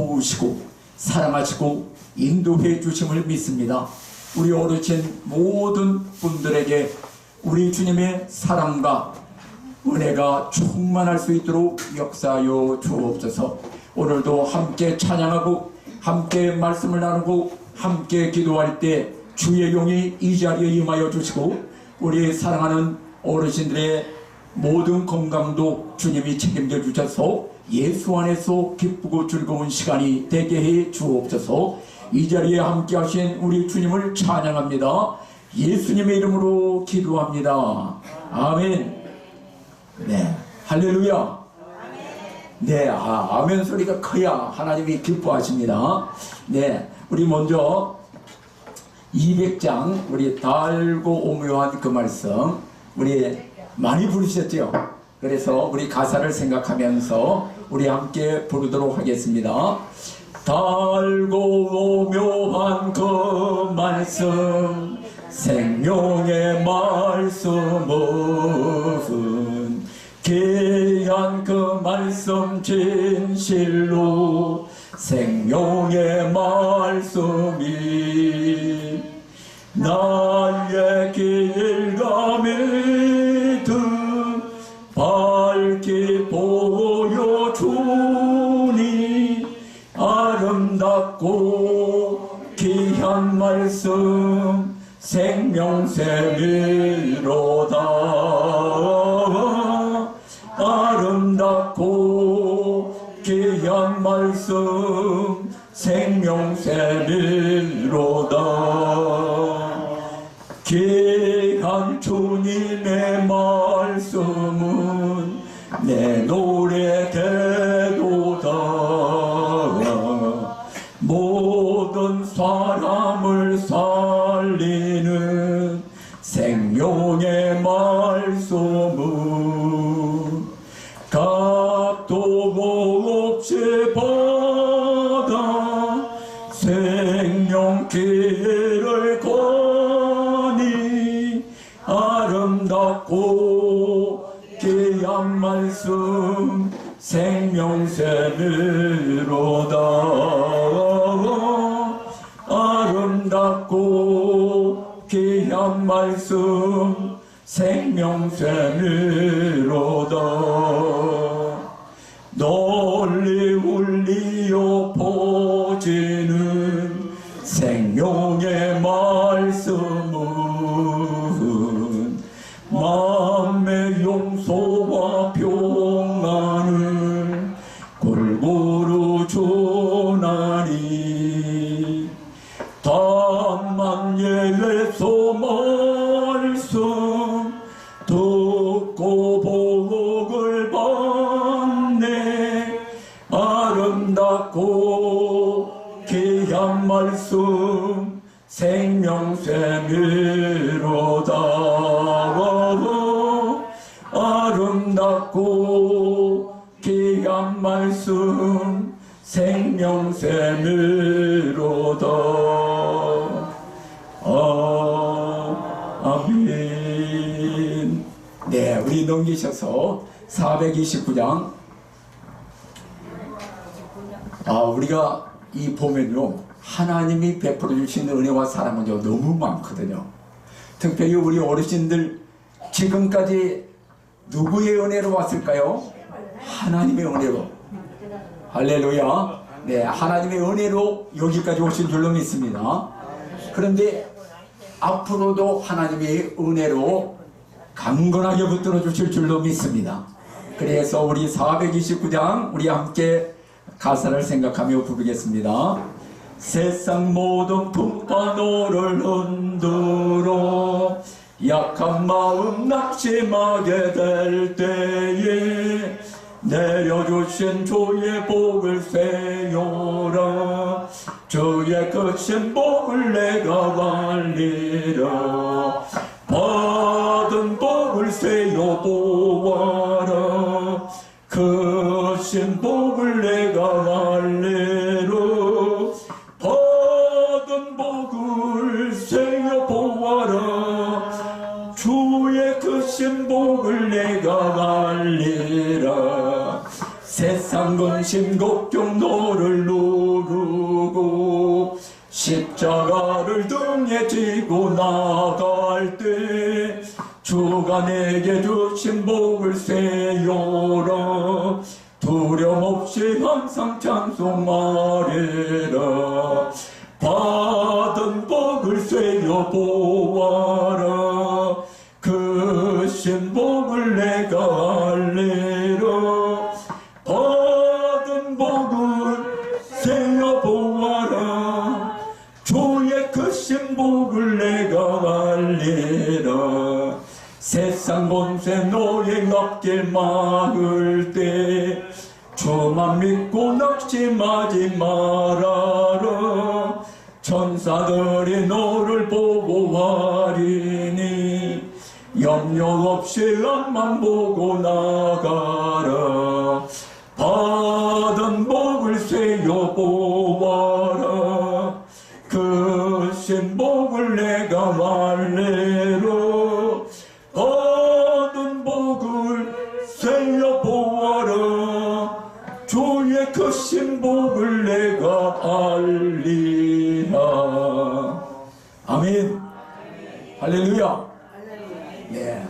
도우시고 사랑하시고 인도해 주심을 믿습니다. 우리 어르신 모든 분들에게 우리 주님의 사랑과 은혜가 충만할 수 있도록 역사하여 주옵소서. 오늘도 함께 찬양하고 함께 말씀을 나누고 함께 기도할 때 주의 용이 이 자리에 임하여 주시고 우리 사랑하는 어르신들의 모든 건강도 주님이 책임져 주셔서 예수 안에서 기쁘고 즐거운 시간이 되게 해 주옵소서. 이 자리에 함께 하신 우리 주님을 찬양합니다. 예수님의 이름으로 기도합니다. 아멘. 네. 할렐루야. 네, 아, 아멘 소리가 커야 하나님이 기뻐하십니다. 네, 우리 먼저 200장 우리 달고 오묘한 그 말씀 우리 많이 부르셨죠? 그래서 우리 가사를 생각하면서 우리 함께 부르도록 하겠습니다. 달고 오묘한 그 말씀 생명의 말씀은 귀한 그 말씀 진실로 생명의 말씀이 나의 길감이 등 밝히 보 아름답고 귀한 말씀 생명샘이로다. 아름답고 귀한 말씀 생명샘이 생명의 말씀은 값도 없이 받아 생명 길을 거니 아름답고 귀한 말씀 생명샘이로다 말씀 생명샘이로다 널리 울리어 퍼지 생명샘이로다 아, 아멘 네 우리 넘기셔서 429장 아 우리가 이 보면요 하나님이 베풀어 주신 은혜와 사랑은요 너무 많거든요. 특별히 우리 어르신들 지금까지 누구의 은혜로 왔을까요? 하나님의 은혜로. 할렐루야. 네 하나님의 은혜로 여기까지 오신 줄로 믿습니다. 그런데 앞으로도 하나님의 은혜로 강건하게 붙들어 주실 줄로 믿습니다. 그래서 우리 429장 우리 함께 가사를 생각하며 부르겠습니다. 세상 모든 풍파노를 흔들어 약한 마음 낙심하게 될 때에 내려주신 주의 복을 세요라. 주의 크신 복을 내가 알리라. 받은 복을 세요 보아라. 크신 복을 내가 알리라 받은 복을 세요 보아라. 주의 크신 복을 내가 알리라 세상 근심 걱정 너를 누 십자가를 등에 지고 나갈 때 주가 내게 주신 복을 세요라. 두려움 없이 항상 찬송하리라. 받은 복을 세요 보아라. 그 신복을 내가 알리 본세 노예 앞길 막을 때 주만 믿고 낙심하지 말아라. 천사들이 너를 보고하리니 염려 없이 앞만 보고 나가라. 받은 복을 세요 보아라. 그 신복을 내가 말레 할렐루야 네.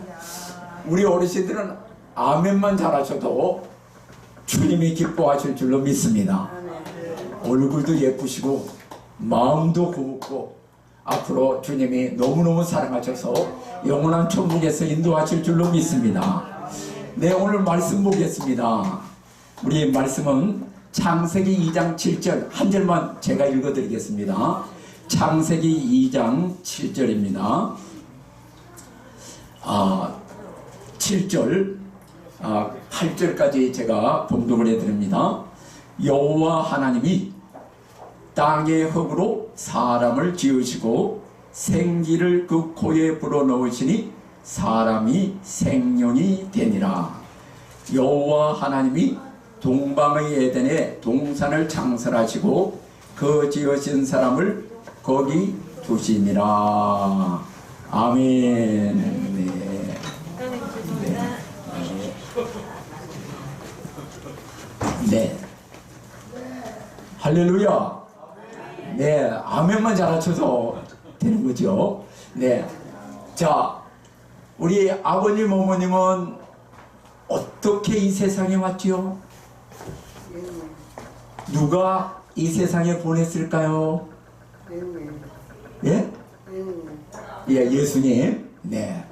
우리 어르신들은 아멘만 잘하셔도 주님이 기뻐하실 줄로 믿습니다. 얼굴도 예쁘시고 마음도 곱고 앞으로 주님이 너무너무 사랑하셔서 영원한 천국에서 인도하실 줄로 믿습니다. 네, 오늘 말씀 보겠습니다. 우리 말씀은 창세기 2장 7절 한 절만 제가 읽어드리겠습니다. 창세기 2장 7절입니다. 아, 7절, 아, 8절까지 제가 봉독을 해드립니다. 여호와 하나님이 땅의 흙으로 사람을 지으시고 생기를 그 코에 불어넣으시니 사람이 생명이 되니라. 여호와 하나님이 동방의 에덴에 동산을 창설하시고 그 지으신 사람을 거기 두시니라. 아멘. 네. 네. 할렐루야. 네. 아멘만 잘하셔서 되는 거죠. 네. 자, 우리 아버님, 어머님은 어떻게 이 세상에 왔지요? 누가 이 세상에 보냈을까요? 예? 예, 예수님. 네.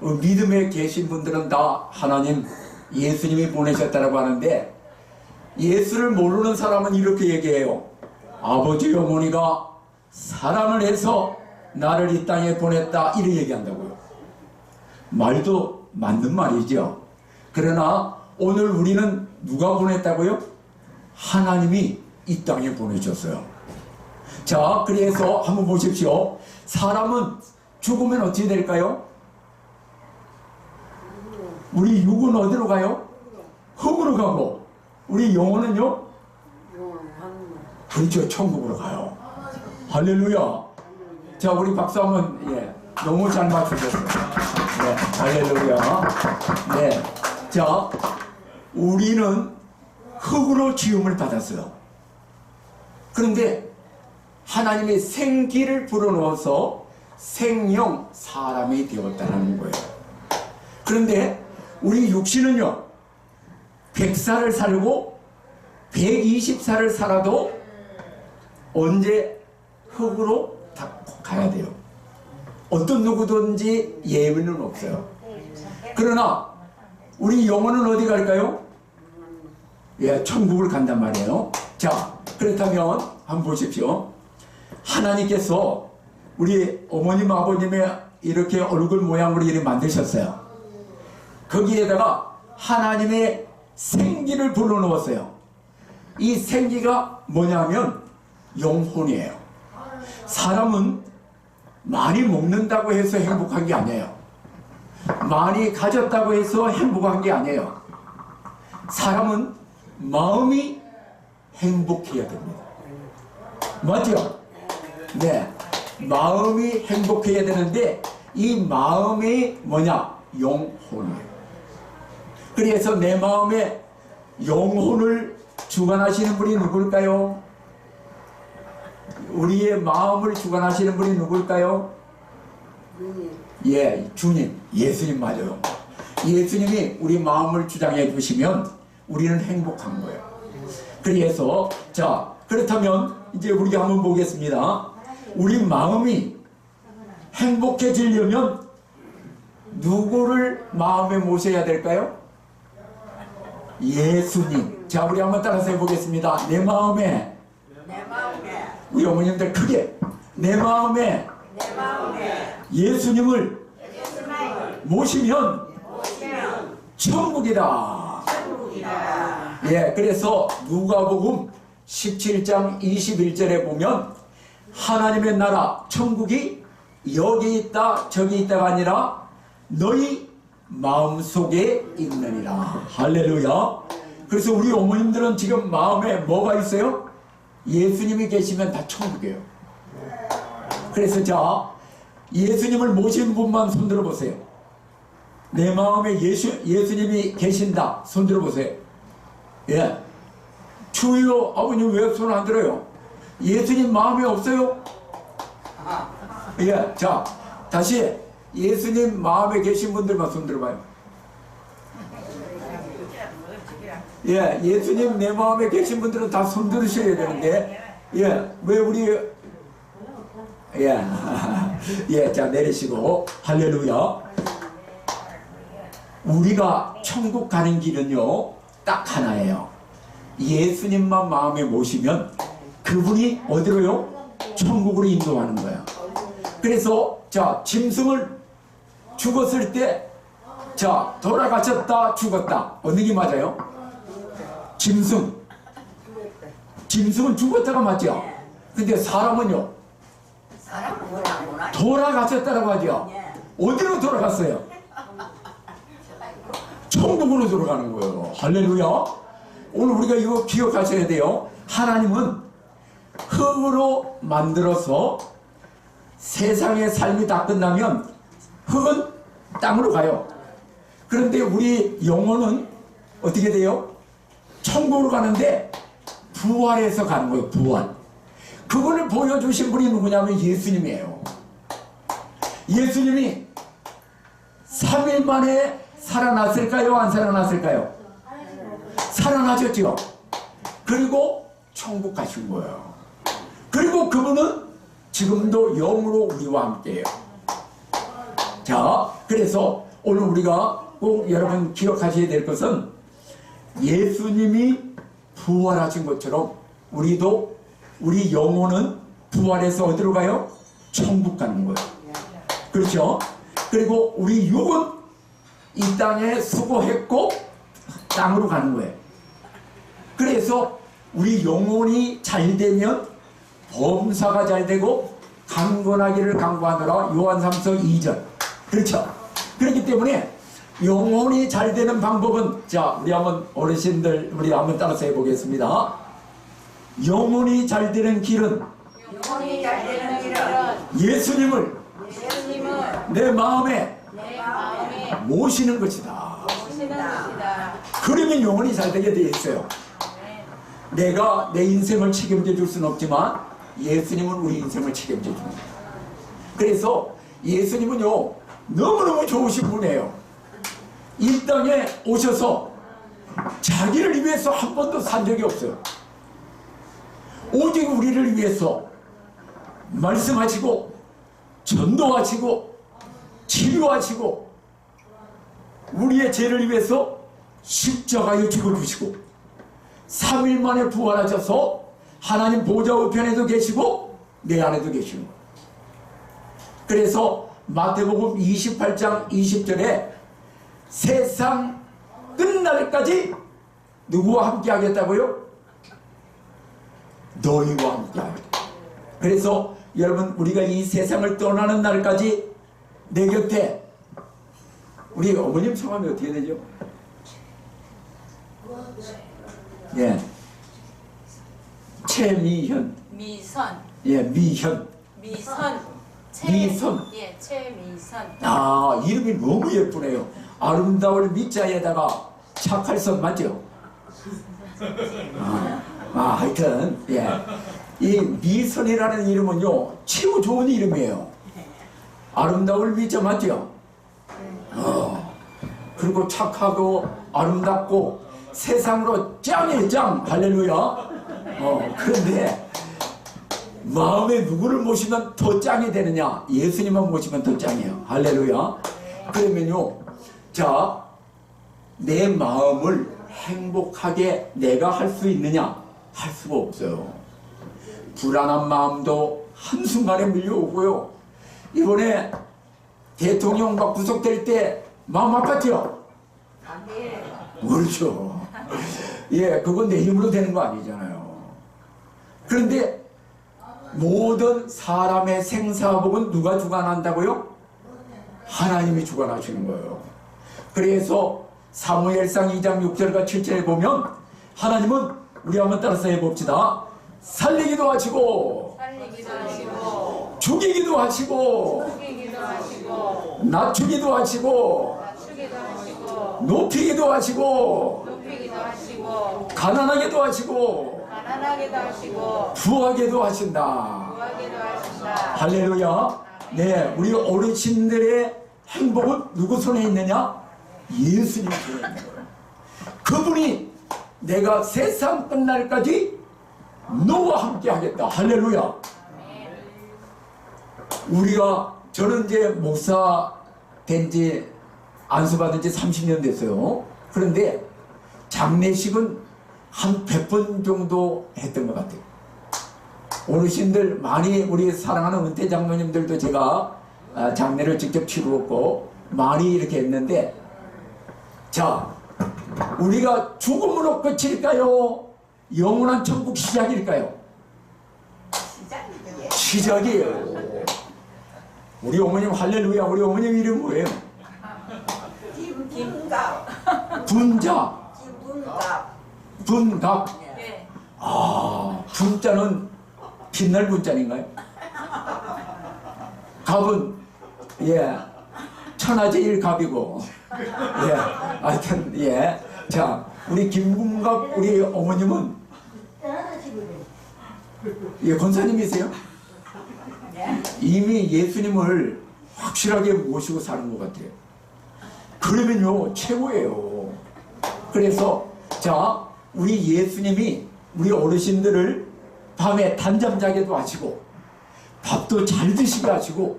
어, 믿음에 계신 분들은 다 하나님 예수님이 보내셨다라고 하는데 예수를 모르는 사람은 이렇게 얘기해요. 아버지 어머니가 사랑을 해서 나를 이 땅에 보냈다 이렇게 얘기한다고요. 말도 맞는 말이죠. 그러나 오늘 우리는 누가 보냈다고요? 하나님이 이 땅에 보내셨어요. 자, 그래서 한번 보십시오. 사람은 죽으면 어떻게 될까요? 우리 육은 어디로 가요? 흙으로 가고 우리 영혼은요? 그렇죠 천국으로 가요 할렐루야 자 우리 박수 한번 예 너무 잘 맞추셨어요 네 할렐루야 네 자 우리는 흙으로 지음을 받았어요 그런데 하나님의 생기를 불어넣어서 생명 사람이 되었다는 거예요 그런데 우리 육신은요, 100살을 살고 120살을 살아도 언제 흙으로 다 가야 돼요. 어떤 누구든지 예외는 없어요. 그러나 우리 영혼은 어디 갈까요? 예, 천국을 간단 말이에요. 자, 그렇다면 한번 보십시오. 하나님께서 우리 어머님, 아버님의 이렇게 얼굴 모양으로 이렇게 만드셨어요. 거기에다가 하나님의 생기를 불러넣었어요. 이 생기가 뭐냐면 영혼이에요. 사람은 많이 먹는다고 해서 행복한 게 아니에요. 많이 가졌다고 해서 행복한 게 아니에요. 사람은 마음이 행복해야 됩니다. 맞죠? 네. 마음이 행복해야 되는데 이 마음이 뭐냐? 영혼이에요. 그래서 내 마음에 영혼을 주관하시는 분이 누굴까요? 우리의 마음을 주관하시는 분이 누굴까요? 예, 주님, 예수님 맞아요. 예수님이 우리 마음을 주장해 주시면 우리는 행복한 거예요. 그래서 자 그렇다면 이제 우리가 한번 보겠습니다. 우리 마음이 행복해지려면 누구를 마음에 모셔야 될까요? 예수님. 자 우리 한번 따라서 해보겠습니다. 내 마음에 내 마음에 우리 어머님들 크게 내 마음에 내 마음에 예수님을 예수님을 모시면 모시면 천국이다. 천국이다. 예, 그래서 누가복음 17장 21절에 보면 하나님의 나라 천국이 여기 있다 저기 있다가 아니라 너희 마음속에 있느니라. 할렐루야. 그래서 우리 어머님들은 지금 마음에 뭐가 있어요? 예수님이 계시면 다 천국이에요. 그래서 자 예수님을 모신 분만 손들어 보세요. 내 마음에 예수, 예수님이 계신다. 손들어 보세요. 예. 주여, 아버님 왜 손 안 들어요? 예수님 마음에 없어요? 예. 자, 다시 예수님 마음에 계신 분들만 손 들어봐요. 예, 예수님 내 마음에 계신 분들은 다 손 들으셔야 되는데, 예, 왜 우리, 예, 예, 자, 내리시고, 할렐루야. 우리가 천국 가는 길은요, 딱 하나예요. 예수님만 마음에 모시면 그분이 어디로요? 천국으로 인도하는 거예요. 그래서, 자, 짐승을 죽었을 때, 자, 돌아가셨다, 죽었다. 어느 게 맞아요? 짐승. 짐승은 죽었다가 맞죠? 근데 사람은요. 돌아가셨다라고 하죠? 어디로 돌아갔어요? 천국으로 돌아가는 거예요. 할렐루야. 오늘 우리가 이거 기억하셔야 돼요. 하나님은 흙으로 만들어서 세상의 삶이 다 끝나면 흙은 땅으로 가요. 그런데 우리 영혼은 어떻게 돼요? 천국으로 가는데 부활해서 가는 거예요. 부활. 그거를 보여주신 분이 누구냐면 예수님이에요. 예수님이 3일 만에 살아났을까요? 안 살아났을까요? 살아나셨죠. 그리고 천국 가신 거예요. 그리고 그분은 지금도 영으로 우리와 함께해요. 자, 그래서 오늘 우리가 꼭 여러분 기억하셔야 될 것은 예수님이 부활하신 것처럼 우리도 우리 영혼은 부활해서 어디로 가요? 천국 가는 거예요. 그렇죠? 그리고 우리 육은 이 땅에 수고했고 땅으로 가는 거예요. 그래서 우리 영혼이 잘 되면 범사가 잘 되고 강건하기를 강구하노라 요한삼서 2절. 그렇죠? 그렇기 때문에 영혼이 잘 되는 방법은 자 우리 한번 어르신들 우리 한번 따라서 해보겠습니다. 영혼이 잘 되는 길은 영혼이 잘 되는 길은 예수님을 예수님을 내 마음에 내 마음에 모시는 것이다. 것이다. 그러면 영혼이 잘 되게 돼 있어요. 내가 내 인생을 책임져 줄 수는 없지만 예수님은 우리 인생을 책임져 줍니다. 그래서 예수님은요 너무너무 좋으신 분이에요. 이 땅에 오셔서 자기를 위해서 한 번도 산 적이 없어요. 오직 우리를 위해서 말씀하시고 전도하시고 치료하시고 우리의 죄를 위해서 십자가에 죽어 주시고 3일 만에 부활하셔서 하나님 보좌 우편에도 계시고 내 안에도 계시는 거예요. 그래서 마태복음 28장 20절에 세상 끝날까지 누구와 함께 하겠다고요? 너희와 함께 하겠다. 그래서 여러분 우리가 이 세상을 떠나는 날까지 내 곁에 우리 어머님 성함이 어떻게 되죠? 예. 최미현. 미선, 예, 미현. 미선, 최, 미선. 예, 최미선. 아, 이름이 너무 예쁘네요. 아름다울 미자에다가 착할 선 맞죠? 아, 아, 하여튼, 예. 이 미선이라는 이름은요 최고 좋은 이름이에요. 아름다울 미자 맞죠? 어. 그리고 착하고 아름답고 세상으로 짱이에요 짱 할렐루야. 어 그런데 마음에 누구를 모시면 더 짱이 되느냐? 예수님만 모시면 더 짱이에요. 할렐루야. 그러면요, 자, 내 마음을 행복하게 내가 할 수 있느냐? 할 수가 없어요. 불안한 마음도 한순간에 밀려오고요. 이번에 대통령 막 구속될 때 마음 아팠죠? 안 돼. 그렇죠. 예, 그건 내 힘으로 되는 거 아니잖아요. 그런데 모든 사람의 생사복은 누가 주관한다고요? 하나님이 주관하시는 거예요. 그래서 사무엘상 2장 6절과 7절에 보면 하나님은 우리 한번 따라서 해봅시다. 살리기도 하시고 살리기도 하시고 죽이기도 하시고 죽이기도 하시고 낮추기도 하시고 낮추기도 하시고 높이기도 하시고 높이기도 하시고 가난하게도 하시고 가난하게도 하시고 부하게도 하신다. 구하게도 하신다. 할렐루야. 네, 우리 어르신들의 행복은 누구 손에 있느냐? 예수님 손에 있는 거예요. 그분이 내가 세상 끝날까지 너와 함께 하겠다. 할렐루야. 우리가 저는 이제 목사 된 지 안수 받은 지 30년 됐어요. 그런데 장례식은 한 100번 정도 했던 것 같아요. 어르신들 많이 우리 사랑하는 은퇴 장로님들도 제가 아, 장례를 직접 치루었고 많이 이렇게 했는데 자 우리가 죽음으로 끝일까요? 영원한 천국 시작일까요? 시작이에요. 우리 어머님 할렐루야 우리 어머님 이름 뭐예요? 김분갑. 분자 김분갑. 분갑 예. 아 분자는 빛날 분자인가요? 갑은 예 천하제일 갑이고 예 하여튼 예자 우리 김분갑 우리 어머님은 예 권사님이세요? 네. 이미 예수님을 확실하게 모시고 사는 것 같아요. 그러면요 최고예요. 그래서 자 우리 예수님이 우리 어르신들을 밤에 단잠 자게도 하시고 밥도 잘 드시게 하시고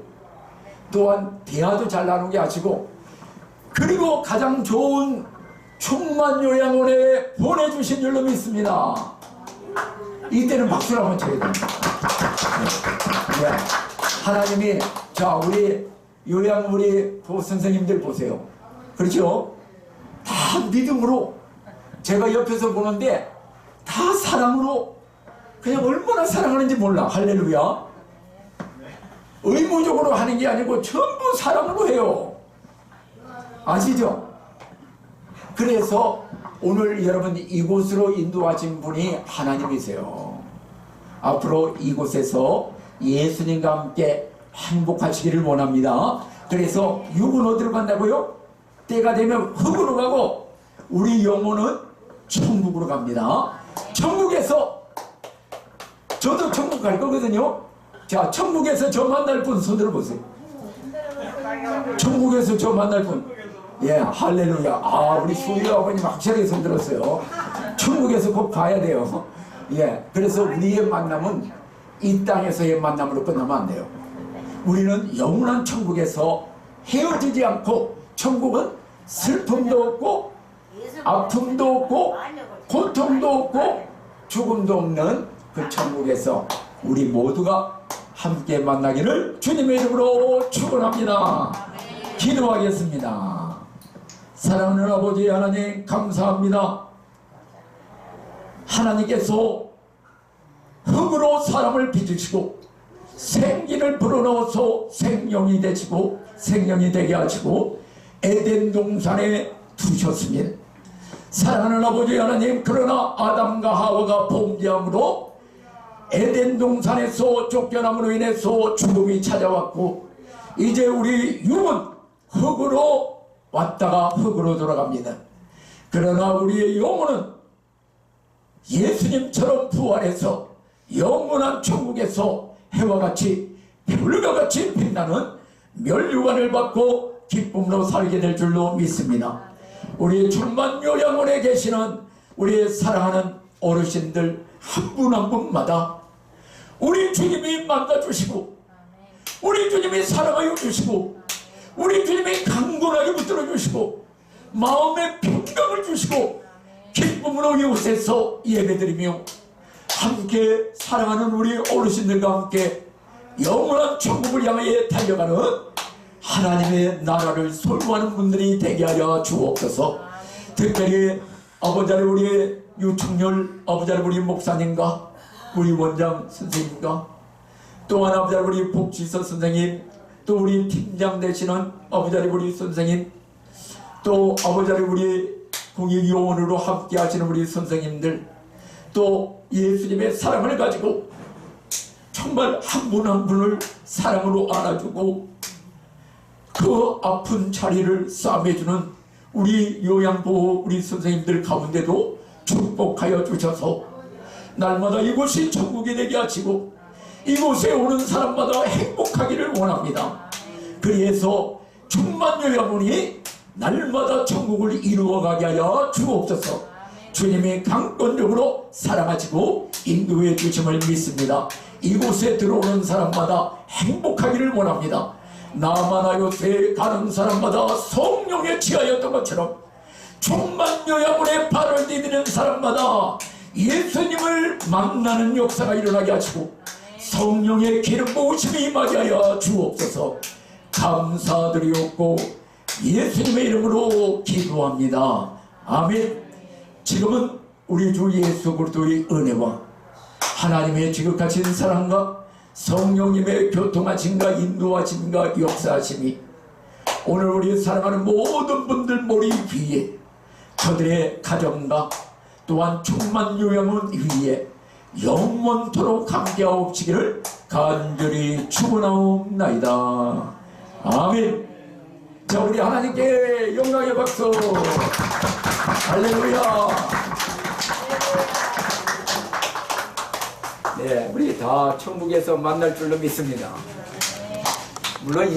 또한 대화도 잘 나누게 하시고 그리고 가장 좋은 충만 요양원에 보내주신 줄로 믿습니다. 이때는 박수를 한번 쳐야 됩니다. 네. 하나님이 자 우리 요양 우리 보 선생님들 보세요. 그렇죠? 다 믿음으로 제가 옆에서 보는데 다 사랑으로 그냥 얼마나 사랑하는지 몰라 할렐루야. 의무적으로 하는 게 아니고 전부 사랑으로 해요. 아시죠? 그래서 오늘 여러분 이곳으로 인도하신 분이 하나님이세요. 앞으로 이곳에서 예수님과 함께 행복하시기를 원합니다. 그래서 육은 어디로 간다고요? 때가 되면 흙으로 가고 우리 영혼은 천국으로 갑니다. 천국에서 저도 천국 갈 거거든요. 자, 천국에서 저 만날 분 손들어 보세요. 천국에서 저 만날 분. 예, 할렐루야. 아, 우리 수희 아버님 확실하게 손들었어요. 천국에서 꼭 봐야 돼요. 예, 그래서 우리의 만남은 이 땅에서의 만남으로 끝나면 안 돼요. 우리는 영원한 천국에서 헤어지지 않고 천국은 슬픔도 없고 아픔도 없고 고통도 없고 죽음도 없는 그 천국에서 우리 모두가 함께 만나기를 주님의 이름으로 축원합니다. 기도하겠습니다. 사랑하는 아버지 하나님 감사합니다. 하나님께서 흙으로 사람을 빚으시고 생기를 불어넣어서 생명이 되시고 생명이 되게 하시고 에덴 동산에 두셨습니다. 사랑하는 아버지 하나님 그러나 아담과 하와가 범죄함으로 에덴 동산에서 쫓겨남으로 인해서 죽음이 찾아왔고 이제 우리 육은 흙으로 왔다가 흙으로 돌아갑니다. 그러나 우리의 영혼은 예수님처럼 부활해서 영원한 천국에서 해와 같이 별과 같이 빛나는 멸류관을 받고 기쁨으로 살게 될 줄로 믿습니다. 우리 천만 요양원에 계시는 우리 사랑하는 어르신들 한분한 분마다 우리 주님이 만나주시고 우리 주님이 사랑하여 주시고 우리 주님이 강건하게 붙들어 주시고 마음의 평강을 주시고 기쁨으로 이곳에서 예배드리며 함께 사랑하는 우리 어르신들과 함께 영원한 천국을 향해 달려가는 하나님의 나라를 소유하는 분들이 되게 하여 주옵소서. 특별히 아버지 하나님 우리 유충렬 아버지 하나님 우리 목사님과 우리 원장 선생님과 또한 아버지 하나님 우리 복지서 선생님 또 우리 팀장 되시는 아버지 하나님 우리 선생님 또 아버지 하나님 우리 공익요원으로 함께 하시는 우리 선생님들 또 예수님의 사랑을 가지고 정말 한 분한 분을 사랑으로 안아주고 그 아픈 자리를 싸매주는 우리 요양보호 우리 선생님들 가운데도 축복하여 주셔서 날마다 이곳이 천국이 되게 하시고 이곳에 오는 사람마다 행복하기를 원합니다. 그래서 충만 요양원이 날마다 천국을 이루어가게 하여 주옵소서. 주님이 강권적으로 사랑하시고 인도해 주심을 믿습니다. 이곳에 들어오는 사람마다 행복하기를 원합니다. 나만 하요새 가는 사람마다 성령에 취하였던 것처럼 충만 요양원에 발을 디디는 사람마다 예수님을 만나는 역사가 일어나게 하시고 성령의 기름 부으심이 임하게 하여 주옵소서 감사드리옵고 예수님의 이름으로 기도합니다. 아멘 지금은 우리 주 예수 그리스도의 은혜와 하나님의 지극하신 사랑과 성령님의 교통하심과 인도하심과 역사하심이 오늘 우리 사랑하는 모든 분들 머리 위에 저들의 가정과 또한 충만 요양원 위에 영원토록 함께하옵시기를 간절히 축원하옵나이다. 아멘. 자 우리 하나님께 영광의 박수. 할렐루야. 네, 우리 다 천국에서 만날 줄로 믿습니다. 물론. 이